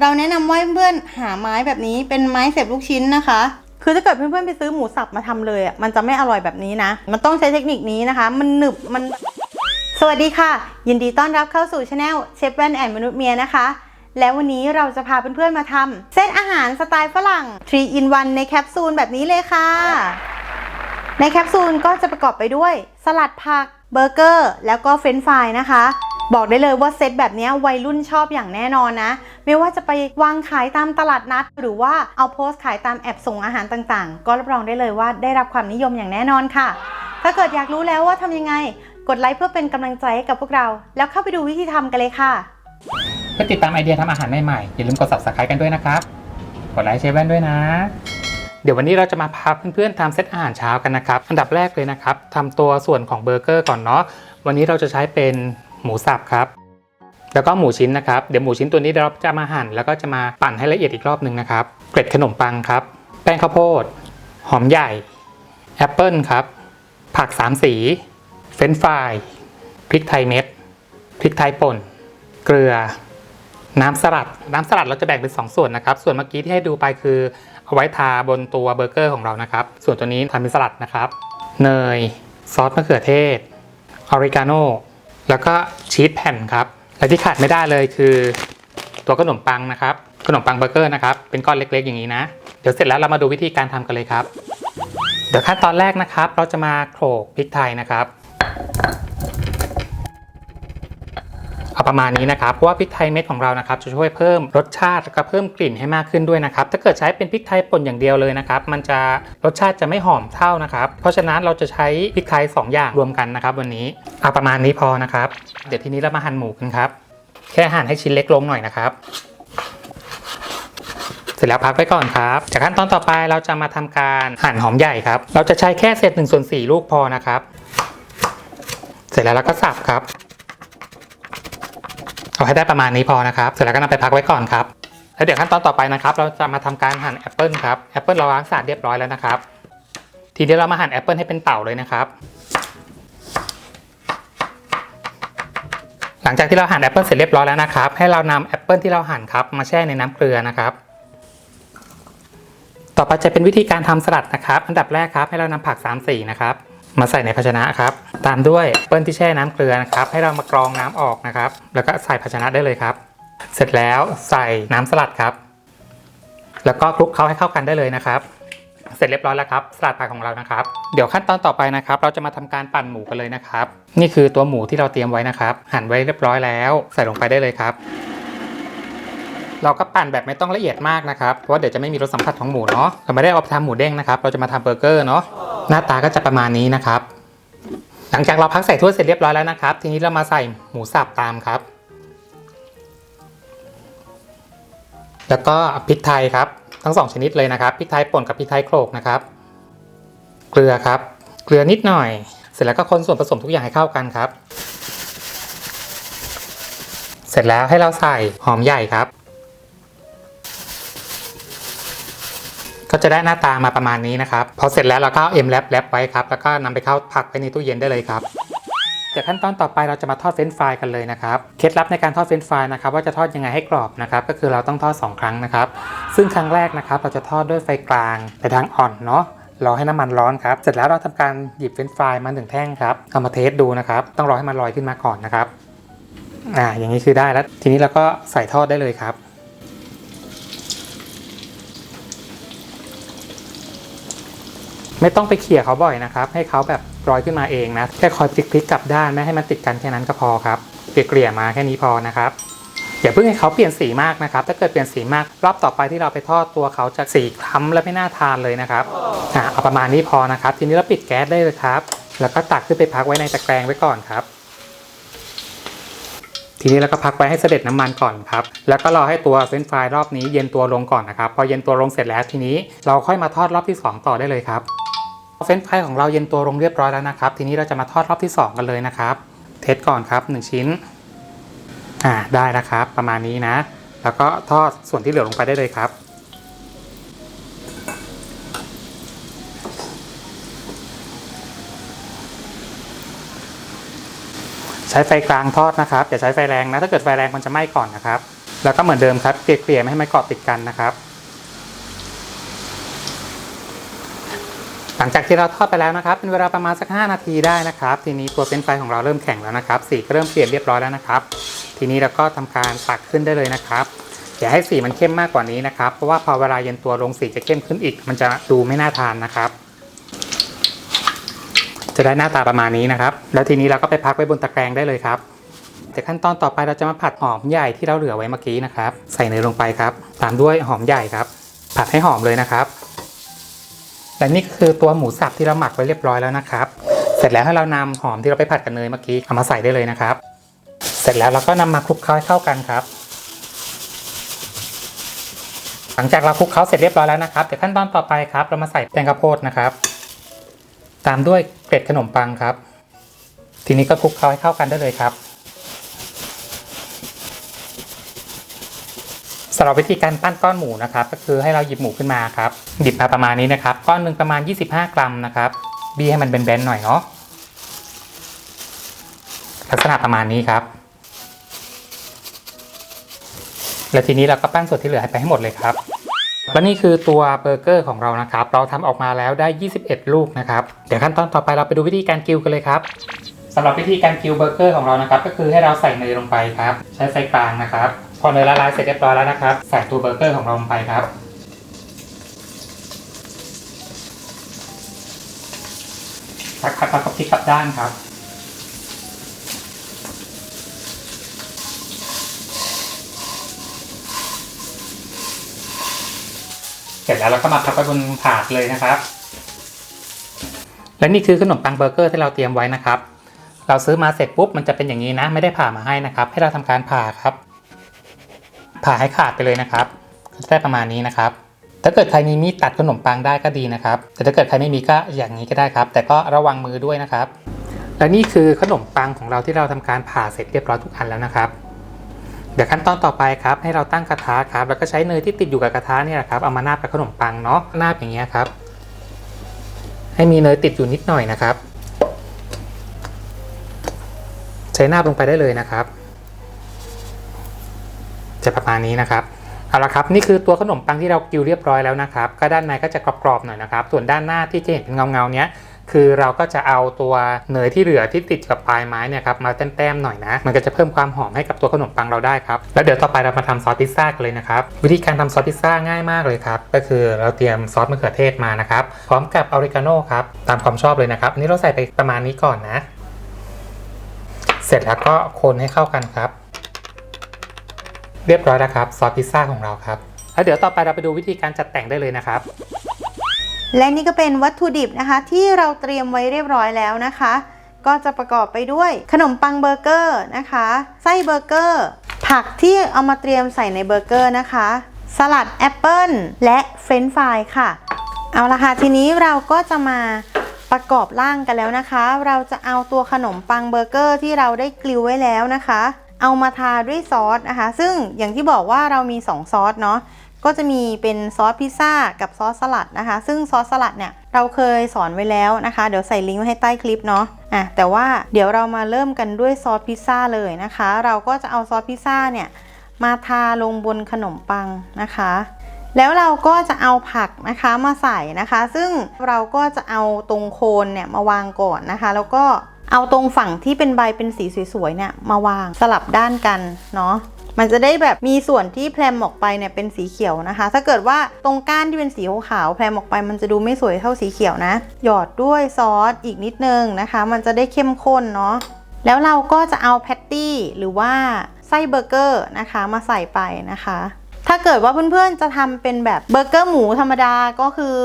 เราแนะนำว่าเพื่อนๆหาไม้แบบนี้เป็นไม้เสียบลูกชิ้นนะคะ คือถ้าเกิดเพื่อนๆไปซื้อหมูสับมาทำเลยอะมันจะไม่อร่อยแบบนี้นะ มันต้องใช้เทคนิคนี้นะคะ มันหนึบมัน สวัสดีค่ะ ยินดีต้อนรับเข้าสู่ช anel เชฟแวนแอนมนุษย์เมียนะคะแล้ววันนี้เราจะพาเพื่อนๆมาทำเซตอาหารสไตล์ฝรั่ง 3 in 1 ในแคปซูลแบบนี้เลยค่ะ ในแคปซูลก็จะประกอบไปด้วย สลัดผัก เบอร์เกอร์ แล้วก็เฟรนช์ฟรายนะคะ บอกได้เลยว่าเซตแบบนี้วัยรุ่นชอบอย่างแน่นอนนะ ไม่ว่าจะไปวางขายตามตลาดนัด หรือว่าเอาโพสต์ขายตามแอปส่งอาหารต่างๆ ก็รับรองได้เลยว่าได้รับความนิยมอย่างแน่นอนค่ะ ถ้าเกิดอยากรู้แล้วว่าทำยังไง กดไลค์เพื่อเป็นกำลังใจให้กับพวกเรา แล้วเข้าไปดูวิธีทำกันเลยค่ะเพื่อติดตามไอเดียทำอาหารใหม่ๆอย่าลืมกด subscribe กันด้วยนะครับกดไลค์เชฟแว่นด้วยนะเดี๋ยววันนี้เราจะมาพาเพื่อนๆทำเซตอาหารเช้ากันนะครับ อันดับแรกเลยนะครับทำตัวส่วนของเบอร์เกอร์ก่อนเนาะวันนี้เราจะใช้เป็น หมูสับครับ แล้วก็หมูชิ้นนะครับ เดี๋ยวหมูชิ้นตัวนี้เราจะมาหั่น แล้วก็จะมาปั่นให้ละเอียดอีกรอบหนึ่งนะครับ เกล็ดขนมปังครับ แป้งข้าวโพด หอมใหญ่ แอปเปิลครับ ผักสามสี เฟรนฟราย พริกไทยเม็ด พริกไทยป่น เกลือ น้ำสลัด น้ำสลัดเราจะแบ่งเป็น 2 ส่วนนะครับ ส่วนเมื่อกี้ที่ให้ดูไปคือเอาไว้ทาบนตัวเบอร์เกอร์ของเรานะครับ ส่วนตัวนี้ทำเป็นสลัดนะครับ เนย ซอสมะเขือเทศออริกาโน แล้วก็ชีสแผ่นครับ และที่ขาดไม่ได้เลยคือ ตัวขนมปังนะครับ ขนมปังเบอร์เกอร์นะครับ เป็นก้อนเล็กๆ อย่างนี้นะ เดี๋ยวเสร็จแล้วเรามาดูวิธีการทำกันเลยครับ เดี๋ยวขั้นตอนแรกนะครับ เราจะมาโขลกพริกไทยนะครับ เอาประมาณนี้นะครับเพราะว่าพริกไทยเม็ดของเรานะครับจะช่วยเพิ่มรสชาติแล้วก็เพิ่มกลิ่นให้มากขึ้นด้วยนะครับถ้าเกิดใช้เป็นพริกไทยป่นอย่างเดียวเลยนะครับมันจะรสชาติจะไม่หอมเท่านะครับ เพราะฉะนั้นเราจะใช้พริกไทย 2 อย่างรวมกันนะครับ วันนี้เอาประมาณนี้พอนะครับ เดี๋ยวทีนี้เรามาหั่นหมูกันครับ แค่หั่นให้ชิ้นเล็กลงหน่อยนะครับเสร็จแล้วพักไว้ก่อนครับ จากขั้นตอนต่อไปเราจะมาทำการหั่นหอมใหญ่ครับ เราจะใช้แค่เศษหนึ่งส่วนสี่ลูกพอนะครับ เสร็จแล้วเราก็สับครับ เอาให้ได้ประมาณนี้พอนะครับ เสร็จแล้วก็นำไปพักไว้ก่อนครับแล้วเดี๋ยวขั้นตอนต่อไปนะครับ เราจะมาทำการหั่นแอปเปิลครับแอปเปิลเราล้างสะอาดเรียบร้อยแล้วนะครับ ทีนี้เรามาหั่นแอปเปิลให้เป็นเต่าเลยนะครับ หลังจากที่เราหั่นแอปเปิลเสร็จเรียบร้อยแล้วนะครับ ให้เรานำแอปเปิลที่เราหั่นครับมาแช่ในน้ำเกลือนะครับต่อไปจะเป็นวิธีการทำสลัดนะครับ อันดับแรกครับ ให้เรานำผัก3สีนะครับ มาใส่ในภาชนะครับ ตามด้วยเปิ้ลที่แช่น้ำเกลือนะครับ ให้เรามากรองน้ำออกนะครับ แล้วก็ใส่ภาชนะได้เลยครับ เสร็จแล้วใส่น้ำสลัดครับ แล้วก็คลุกเคล้าให้เข้ากันได้เลยนะครับ เสร็จเรียบร้อยแล้วครับ สลัดผักของเรานะครับ เดี๋ยวขั้นตอนต่อไปนะครับ เราจะมาทำการปั่นหมูกันเลยนะครับ นี่คือตัวหมูที่เราเตรียมไว้นะครับ หั่นไว้เรียบร้อยแล้ว ใส่ลงไปได้เลยครับ เราก็ปั่นแบบไม่ต้องละเอียดมากนะครับ เพราะว่าเดี๋ยวจะไม่มีรสสัมผัสของหมูเนาะเราไม่ได้เอาไปทำหมูเด้งนะครับ เราจะมาทำเบอร์เกอร์เนาะ หน้าตาก็จะประมาณนี้นะครับ หลังจากเราพักใส่ถ้วยเสร็จเรียบร้อยแล้วนะครับ ทีนี้เรามาใส่หมูสับตามครับ แล้วก็พริกไทยครับ ทั้งสองชนิดเลยนะครับ พริกไทยป่นกับพริกไทยโขลกนะครับ เกลือครับ เกลือนิดหน่อย เสร็จแล้วก็คนส่วนผสมทุกอย่างให้เข้ากันครับ เสร็จแล้วให้เราใส่หอมใหญ่ครับ ก็จะได้หน้าตามาประมาณนี้นะครับ พอเสร็จแล้วเราก็เอ็มแรปแรปไว้ครับ แล้วก็นำไปเข้าผักไปในตู้เย็นได้เลยครับเดี๋ยวขั้นตอนต่อไปเราจะมาทอดเฟรนช์ฟรายกันเลยนะครับ เคล็ดลับในการทอดเฟรนช์ฟรายนะครับว่าจะทอดยังไงให้กรอบนะครับ ก็คือเราต้องทอด 2 ครั้งนะครับ ซึ่งครั้งแรกนะครับเราจะทอดด้วยไฟกลางไปทางอ่อนเนาะรอให้น้ำมันร้อนครับ เสร็จแล้วเราทำการหยิบเฟรนช์ฟรายมาหนึ่งแท่งครับเอามาเทสดูนะครับ ต้องรอให้มันลอยขึ้นมาก่อนนะครับ อ่า อย่างนี้คือได้แล้ว ทีนี้เราก็ใส่ทอดได้เลยครับ ไม่ต้องไปเขี่ยเขาบ่อยนะครับ ให้เขาแบบลอยขึ้นมาเองนะ แค่คอยพลิกๆกกลับด้านไม่ให้มันติดกันแค่นั้นก็พอครับเกลี่ยมาแค่นี้พอนะครับอย่าเพิ่งให้เขาเปลี่ยนสีมากนะครับ ถ้าเกิดเปลี่ยนสีมาก รอบต่อไปที่เราไปทอดตัวเขาจะสีคล้ำและไม่น่าทานเลยนะครับอ่าเอาประมาณนี้พอนะครับ ทีนี้เราปิดแก๊สได้เลยครับ แล้วก็ตักขึ้นไปพักไว้ในตะแกรงไว้ก่อนครับ ทีนี้เราก็พักไว้ให้เสด็จน้ำมันก่อนครับ แล้วก็รอให้ตัวเฟรนช์ฟรายรอบนี้เย็นตัวลงก่อนนะครับ พอเย็นตัวลงเสร็จแล้วทีนี้เราค่อยมาทอดรอบที่ 2 ต่อได้เลยครับ เฟรนฟรายของเราเย็นตัวลงเรียบร้อยแล้วนะครับ ทีนี้เราจะมาทอดรอบที่ 2 กันเลยนะครับ เทสก่อนครับ 1 ชิ้น อ่าได้นะครับ ประมาณนี้นะ แล้วก็ทอดส่วนที่เหลือลงไปได้เลยครับ ใช้ไฟกลางทอดนะครับอย่าใช้ไฟแรงนะถ้าเกิดไฟแรงมันจะไหม้ก่อนนะครับ แล้วก็เหมือนเดิมครับเกลี่ยๆไม่ให้มันเกาะติดกันนะครับ หลังจากที่เราทอดไปแล้วนะครับ เป็นเวลาประมาณสัก 5 นาทีได้นะครับ ทีนี้ตัวเฟรนช์ฟของเราเริ่มแข็งแล้วนะครับสีก็เริ่มเปลี่ยนเรียบร้อยแล้วนะครับ ทีนี้เราก็ทำการตักขึ้นได้เลยนะครับอย่าให้สีมันเข้มมากกว่านี้นะครับ เพราะว่าพอเวลาเย็นตัวลงสีจะเข้มขึ้นอีก มันจะดูไม่น่าทานนะครับ จะได้หน้าตาประมาณนี้นะครับ แล้วทีนี้เราก็ไปพักไว้บนตะแกรงได้เลยครับแต่ขั้นตอนต่อไปเราจะมาผัดหอมใหญ่ที่เราเหลือไว้เมื่อกี้นะครับ ใส่เนยลงไปครับ ตามด้วยหอมใหญ่ครับ ผัดให้หอมเลยนะครับ และนี่คือตัวหมูสับที่เราหมักไว้เรียบร้อยแล้วนะครับ เสร็จแล้วให้เรานำหอมที่เราไปผัดกับเนยเมื่อกี้เอามาใส่ได้เลยนะครับ เสร็จแล้วเราก็นำมาคลุกเคล้าให้เข้ากันครับ หลังจากเราคลุกเคล้าเสร็จเรียบร้อยแล้วนะครับเดี๋ยวขั้นตอนต่อไปครับ เรามาใส่แป้งข้าวโพดนะครับ ตามด้วยเกล็ดขนมปังครับ ทีนี้ก็คลุกเคล้าให้เข้ากันได้เลยครับำหรับวิธีการปั้นก้อนหมูนะครับ ก็คือให้เราหยิบหมูขึ้นมาครับหยิบมาประมาณนี้นะครับ ก้อนหนึ่งประมาณ 25 กรัมนะครับบี้ให้มันแบนๆหน่อยเนาะลักษณะประมาณนี้ครับ แล้วทีนี้เราก็ปั้นส่วนที่เหลือให้ไปให้หมดเลยครับและนี่คือตัวเบอร์เกอร์ของเรานะครับ เราทำออกมาแล้วได้ 21 ลูกนะครับ เดี๋ยวขั้นตอนต่อไปเราไปดูวิธีการกิวกันเลยครับสำหรับวิธีการกิวเบอร์เกอร์ของเรานะครับ ก็คือให้เราใส่เนยลงไปครับ ใช้ไฟกลางนะครับ พอเนยละลายเสร็จเรียบร้อยแล้วนะครับ ใส่ตัวเบอร์เกอร์ของเราลงไปครับ พักๆแล้วก็พลิกกลับด้านครับ เสร็จแล้วเราก็มาพักไว้บนถาดเลยนะครับ และนี่คือขนมปังเบอร์เกอร์ที่เราเตรียมไว้นะครับ เราซื้อมาเสร็จปุ๊บมันจะเป็นอย่างนี้นะ ไม่ได้ผ่ามาให้นะครับ ให้เราทำการผ่าครับ ผ่าให้ขาดไปเลยนะครับก็จะได้ประมาณนี้นะครับ ถ้าเกิดใครมีมีดตัดขนมปังได้ก็ดีนะครับ แต่ถ้าเกิดใครไม่มีก็อย่างนี้ก็ได้ครับ แต่ก็ระวังมือด้วยนะครับ และนี่คือขนมปังของเราที่เราทำการผ่าเสร็จเรียบร้อยทุกอันแล้วนะครับ เดี๋ยวขั้นตอนต่อไปครับ ให้เราตั้งกระทะครับ แล้วก็ใช้เนยที่ติดอยู่กับกระทะนี่ยครับ เอามานาบกับขนมปังเนาะนาบอย่างเงี้ยครับ ให้มีเนยติดอยู่นิดหน่อยนะครับ ใช้นาบลงไปได้เลยนะครับ จะประมาณนี้นะครับเอาละครับนี่คือตัวขนมปังที่เรากิวเรียบร้อยแล้วนะครับ ก็ด้านในก็จะกรอบๆหน่อยนะครับ ส่วนด้านหน้าที่จะเห็นเป็นเงาๆเนี้ยคือเราก็จะเอาตัวเนยที่เหลือที่ติดกับปลายไม้เนี่ยครับมาแต้มๆหน่อยนะ มันก็จะเพิ่มความหอมให้กับตัวขนมปังเราได้ครับ แล้วเดี๋ยวต่อไปเรามาทำซอสพิซซ่ากันเลยนะครับ วิธีการทำซอสพิซซ่าง่ายมากเลยครับ ก็คือเราเตรียมซอสมะเขือเทศมานะครับ พร้อมกับออริกาโน่ครับ ตามความชอบเลยนะครับ อันนี้เราใส่ไปประมาณนี้ก่อนนะ เสร็จแล้วก็คนให้เข้ากันครับ เรียบร้อยแล้วครับซอสพิซซ่าของเราครับแล้วเดี๋ยวต่อไปเราไปดูวิธีการจัดแต่งได้เลยนะครับ และนี่ก็เป็นวัตถุดิบนะคะ ที่เราเตรียมไว้เรียบร้อยแล้วนะคะ ก็จะประกอบไปด้วยขนมปังเบอร์เกอร์นะคะไส้เบอร์เกอร์ ผักที่เอามาเตรียมใส่ในเบอร์เกอร์นะคะ สลัดแอปเปิลและเฟรนช์ฟรายค่ะ เอาละค่ะทีนี้เราก็จะมาประกอบร่างกันแล้วนะคะ เราจะเอาตัวขนมปังเบอร์เกอร์ที่เราได้กลิวไว้แล้วนะคะ เอามาทาด้วยซอสนะคะ ซึ่งอย่างที่บอกว่าเรามี 2 ซอสเนาะก็จะมีเป็นซอสพิซซ่ากับซอสสลัดนะคะ ซึ่งซอสสลัดเนี่ยเราเคยสอนไว้แล้วนะคะ เดี๋ยวใส่ลิงก์ไว้ให้ใต้คลิปเนาะอะแต่ว่าเดี๋ยวเรามาเริ่มกันด้วยซอสพิซซ่าเลยนะคะ เราก็จะเอาซอสพิซซ่าเนี่ยมาทาลงบนขนมปังนะคะ แล้วเราก็จะเอาผักนะคะมาใส่นะคะ ซึ่งเราก็จะเอาตรงโคนเนี่ยมาวางก่อนนะคะ แล้วก็ เอาตรงฝั่งที่เป็นใบเป็นสีสวยๆเนี่ยมาวางสลับด้านกันเนาะมันจะได้แบบมีส่วนที่แพรมออกไปเนี่ยเป็นสีเขียวนะคะ ถ้าเกิดว่าตรงก้านที่เป็นสีขาวๆแพรมออกไปมันจะดูไม่สวยเท่าสีเขียวนะ หยอดด้วยซอสอีกนิดนึงนะคะ มันจะได้เข้มข้นเนาะแล้วเราก็จะเอาแพตตี้หรือว่าไส้เบอร์เกอร์นะคะมาใส่ไปนะคะ ถ้าเกิดว่าเพื่อนๆจะทำเป็นแบบเบอร์เกอร์หมูธรรมดาก็คือ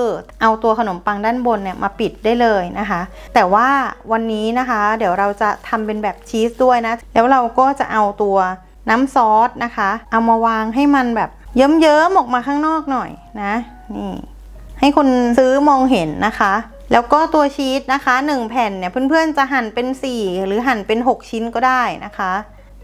เอาตัวขนมปังด้านบนเนี่ยมาปิดได้เลยนะคะ แต่ว่าวันนี้นะคะ เดี๋ยวเราจะทำเป็นแบบชีสด้วยนะ แล้วเราก็จะเอาตัวน้ำซอสนะคะ เอามาวางให้มันแบบเยิ้มๆออกมาข้างนอกหน่อยนะนี่ให้คนซื้อมองเห็นนะคะ แล้วก็ตัวชีสนะคะ 1 แผ่นเนี่ยเพื่อนๆจะหั่นเป็น 4 หรือหั่นเป็น 6 ชิ้นก็ได้นะคะ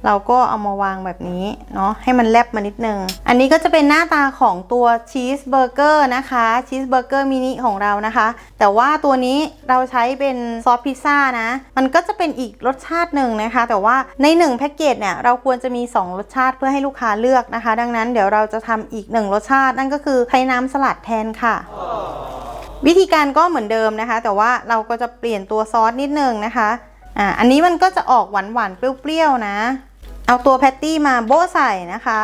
เราก็เอามาวางแบบนี้เนาะให้มันแลบมานิดนึง อันนี้ก็จะเป็นหน้าตาของตัวชีสเบอร์เกอร์นะคะชีสเบอร์เกอร์มินิของเรานะคะ แต่ว่าตัวนี้เราใช้เป็นซอสพิซซ่านะ มันก็จะเป็นอีกรสชาติหนึ่งนะคะ แต่ว่าใน1แพ็กเกจเนี่ยเราควรจะมี 2 รสชาติเพื่อให้ลูกค้าเลือกนะคะ ดังนั้นเดี๋ยวเราจะทำอีก 1 รสชาติ นั่นก็คือใช้น้ำสลัดแทนค่ะวิธีการก็เหมือนเดิมนะคะ แต่ว่าเราก็จะเปลี่ยนตัวซอสนิดนึงนะคะอ่าอันนี้มันก็จะออกหวานหวานๆเปรี้ยวๆนะ เอาตัวแพตตี้มาโบใส่นะคะ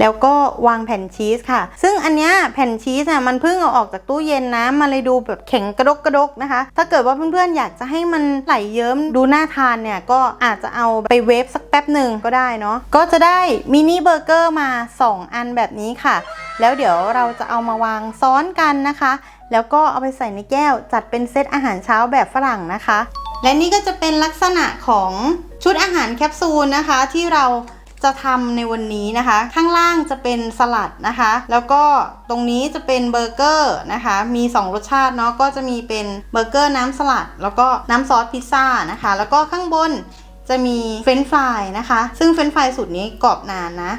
แล้วก็วางแผ่นชีสค่ะ ซึ่งอันเนี้ยแผ่นชีสน่ะมันเพิ่งเอาออกจากตู้เย็นนะ มันเลยดูแบบแข็งกระดกกระดกนะคะ ถ้าเกิดว่าเพื่อนๆอยากจะให้มันไหลเยิ้มดูน่าทานเนี่ย ก็อาจจะเอาไปเวฟสักแป๊บหนึ่งก็ได้เนาะ ก็จะได้มินิเบอร์เกอร์มา 2 อันแบบนี้ค่ะ แล้วเดี๋ยวเราจะเอามาวางซ้อนกันนะคะ แล้วก็เอาไปใส่ในแก้วจัดเป็นเซตอาหารเช้าแบบฝรั่งนะคะ และนี่ก็จะเป็นลักษณะของ ชุดอาหารแคปซูลนะคะที่เราจะทำในวันนี้นะคะ ข้างล่างจะเป็นสลัดนะคะ แล้วก็ตรงนี้จะเป็นเบอร์เกอร์นะคะ มี 2 รสชาติเนาะก็จะมีเป็นเบอร์เกอร์น้ำสลัด แล้วก็น้ำซอสพิซซ่านะคะ แล้วก็ข้างบนจะมีเฟรนช์ฟรายนะคะ ซึ่งเฟรนช์ฟรายสูตรนี้กรอบนานนะ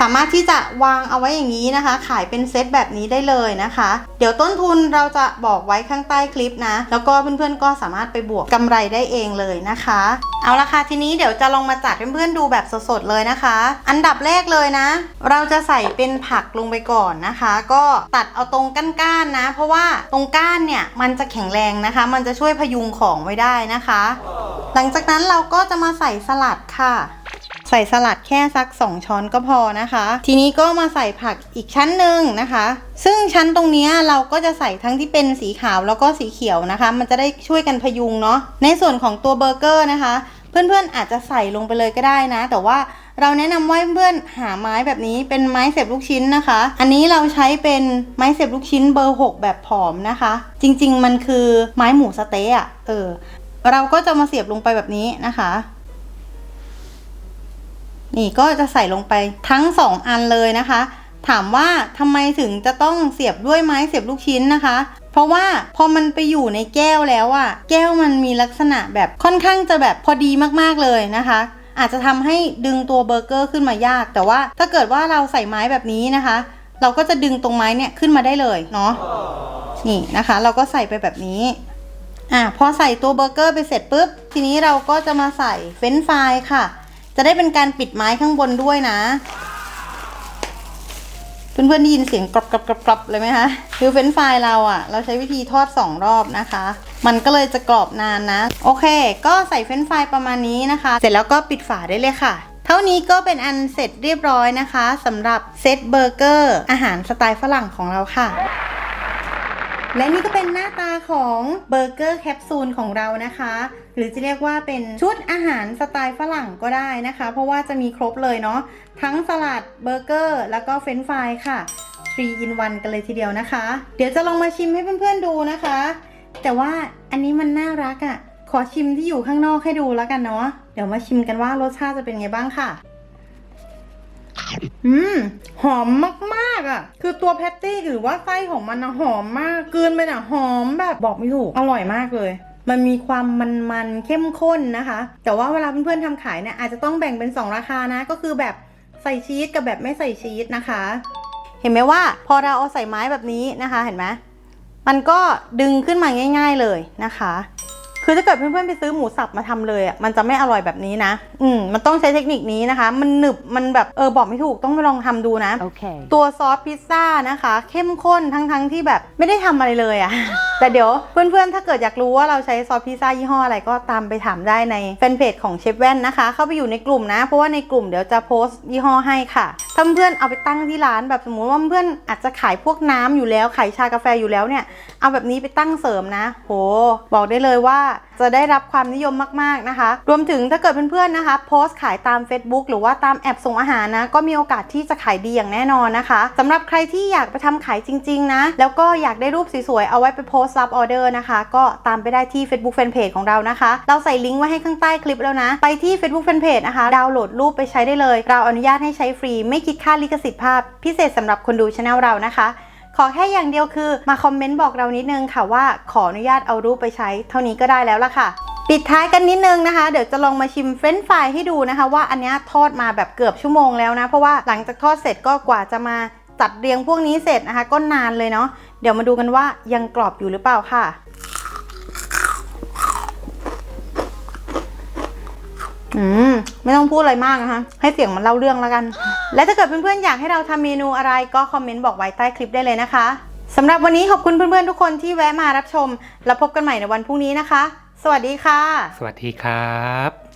สามารถที่จะวางเอาไว้อย่างนี้นะคะ ขายเป็นเซตแบบนี้ได้เลยนะคะ เดี๋ยวต้นทุนเราจะบอกไว้ข้างใต้คลิปนะ แล้วก็เพื่อนๆก็สามารถไปบวกกำไรได้เองเลยนะคะ เอาละค่ะทีนี้เดี๋ยวจะลองมาจัดเพื่อนๆดูแบบสดๆเลยนะคะ อันดับแรกเลยนะ เราจะใส่เป็นผักลงไปก่อนนะคะ ก็ตัดเอาตรงก้านๆนะ เพราะว่าตรงก้านเนี่ยมันจะแข็งแรงนะคะ มันจะช่วยพยุงของไว้ได้นะคะ หลังจากนั้นเราก็จะมาใส่สลัดค่ะ ใส่สลัดแค่สัก 2 ช้อนก็พอนะคะ ทีนี้ก็มาใส่ผักอีกชั้นหนึ่งนะคะ ซึ่งชั้นตรงนี้เราก็จะใส่ทั้งที่เป็นสีขาวแล้วก็สีเขียวนะคะ มันจะได้ช่วยกันพยุงเนาะในส่วนของตัวเบอร์เกอร์นะคะ เพื่อนๆอาจจะใส่ลงไปเลยก็ได้นะ แต่ว่าเราแนะนำว่าเพื่อนหาไม้แบบนี้เป็นไม้เสียบลูกชิ้นนะคะ อันนี้เราใช้เป็นไม้เสียบลูกชิ้นเบอร์ 6 แบบผอมนะคะ จริงๆ มันคือไม้หมูสเต๊ะเออเราก็จะมาเสียบลงไปแบบนี้นะคะ นี่ก็จะใส่ลงไปทั้ง 2 อันเลยนะคะ ถามว่าทำไมถึงจะต้องเสียบด้วยไม้เสียบลูกชิ้นนะคะ เพราะว่าพอมันไปอยู่ในแก้วแล้วอะแก้วมันมีลักษณะแบบค่อนข้างจะแบบพอดีมากๆเลยนะคะ อาจจะทำให้ดึงตัวเบอร์เกอร์ขึ้นมายาก แต่ว่าถ้าเกิดว่าเราใส่ไม้แบบนี้นะคะ เราก็จะดึงตรงไม้เนี่ยขึ้นมาได้เลยเนาะนี่นะคะ เราก็ใส่ไปแบบนี้อะพอใส่ตัวเบอร์เกอร์ไปเสร็จปุ๊บ ทีนี้เราก็จะมาใส่เฟรนฟรายค่ะ จะได้เป็นการปิดไม้ข้างบนด้วยนะ เพื่อนๆได้ยินเสียงกรอบกรอบกรอบกรอบเลยไหมคะคือเฟรนฟรายเราอะ่ะ เราใช้วิธีทอด2รอบนะคะ มันก็เลยจะกรอบนานนะ โอเค ก็ใส่เฟรนฟรายประมาณนี้นะคะ เสร็จแล้วก็ปิดฝาได้เลยค่ะเท่านี้ก็เป็นอันเสร็จเรียบร้อยนะคะสำหรับเซตเบอร์เกอร์อาหารสไตล์ฝรั่งของเราค่ะ และนี่ก็เป็นหน้าตาของเบอร์เกอร์แคปซูลของเรานะคะ หรือจะเรียกว่าเป็นชุดอาหารสไตล์ฝรั่งก็ได้นะคะ เพราะว่าจะมีครบเลยเนาะทั้งสลัดเบอร์เกอร์แล้วก็เฟรนช์ฟรายค่ะ3 in 1 กันเลยทีเดียวนะคะ เดี๋ยวจะลองมาชิมให้เพื่อนๆดูนะคะ แต่ว่าอันนี้มันน่ารักอะ่ะ ขอชิมที่อยู่ข้างนอกให้ดูแล้วกันเนาะ เดี๋ยวมาชิมกันว่ารสชาติจะเป็นไงบ้างค่ะ อืมหอมมากๆอะ คือตัวแพตตี้หรือว่าไส้ของมันนะหอมมากกลืนไปน่ะหอมแบบบอกไม่ถูก อร่อยมากเลย มันมีความมันๆเข้มข้นนะคะ แต่ว่าเวลาเพื่อนๆทำขายเนี่ยอาจจะต้องแบ่งเป็น 2 ราคานะ ก็คือแบบใส่ชีสกับแบบไม่ใส่ชีสนะคะ เห็นไหมว่าพอเราเอาใส่ไม้แบบนี้นะคะ เห็นไหมมันก็ดึงขึ้นมาง่าย ๆเลยนะคะ คือถ้าเกิดเพื่อนๆไปซื้อหมูสับมาทำเลยอะมันจะไม่อร่อยแบบนี้นะ อืมมันต้องใช้เทคนิคนี้นะคะ มันหนึบมันแบบเออบอกไม่ถูกต้องไปลองทำดูนะ Okay. ตัวซอสพิซซ่านะคะ เข้มข้นทั้งๆทที่แบบไม่ได้ทำอะไรเลยอะ แต่เดี๋ยวเพื่อนๆ ถ้าเกิดอยากรู้ว่าเราใช้ซอสพิซซ่ายี่ห้ออะไรก็ตามไปถามได้ในแฟนเพจของเชฟแว่นนะคะ เข้าไปอยู่ในกลุ่มนะ เพราะว่าในกลุ่มเดี๋ยวจะโพสต์ยี่ห้อให้ค่ะถ้าเพื่อนเอาไปตั้งที่ร้านแบบสมมติว่าเพื่อนอาจจะขายพวกน้ำอยู่แล้วขายชากาแฟอยู่แล้วเนี่ยเอาแบบนี้ไปตั้งเสริมนะ โห บอกได้เลยว่า จะได้รับความนิยมมากๆนะคะ รวมถึงถ้าเกิดเพื่อนๆนะคะโพสต์ขายตาม Facebook หรือว่าตามแอปส่งอาหารนะก็มีโอกาสที่จะขายดีอย่างแน่นอนนะคะสำหรับใครที่อยากไปทำขายจริงๆนะแล้วก็อยากได้รูปสวยๆเอาไว้ไปโพสต์รับออเดอร์นะคะ ก็ตามไปได้ที่ Facebook Fanpage ของเรานะคะ เราใส่ลิงก์ไว้ให้ข้างใต้คลิปแล้วนะ ไปที่ Facebook Fanpage นะคะ ดาวน์โหลดรูปไปใช้ได้เลย เราอนุญาตให้ใช้ฟรี ไม่คิดค่าลิขสิทธิ์ภาพ พิเศษสำหรับคนดูช anel เรานะคะ ขอแค่อย่างเดียวคือมาคอมเมนต์บอกเรานิดนึงค่ะว่าขออนุญาตเอารูปไปใช้ เท่านี้ก็ได้แล้วล่ะค่ะ ปิดท้ายกันนิดนึงนะคะ เดี๋ยวจะลองมาชิมเฟรนช์ฟรายให้ดูนะคะ ว่าอันนี้ทอดมาแบบเกือบชั่วโมงแล้วนะ เพราะว่าหลังจากทอดเสร็จก็กว่าจะมาจัดเรียงพวกนี้เสร็จนะคะ ก็นานเลยเนาะเดี๋ยวมาดูกันว่ายังกรอบอยู่หรือเปล่าค่ะ อืมไม่ต้องพูดอะไรมากนะคะให้เสียงมันเล่าเรื่องแล้วกัน และถ้าเกิดเพื่อนๆอยากให้เราทำเมนูอะไรก็คอมเมนต์บอกไว้ใต้คลิปได้เลยนะคะสำหรับวันนี้ขอบคุณเพื่อนๆทุกคนที่แวะมารับชม แล้วพบกันใหม่ในวันพรุ่งนี้นะคะ สวัสดีค่ะ สวัสดีครับ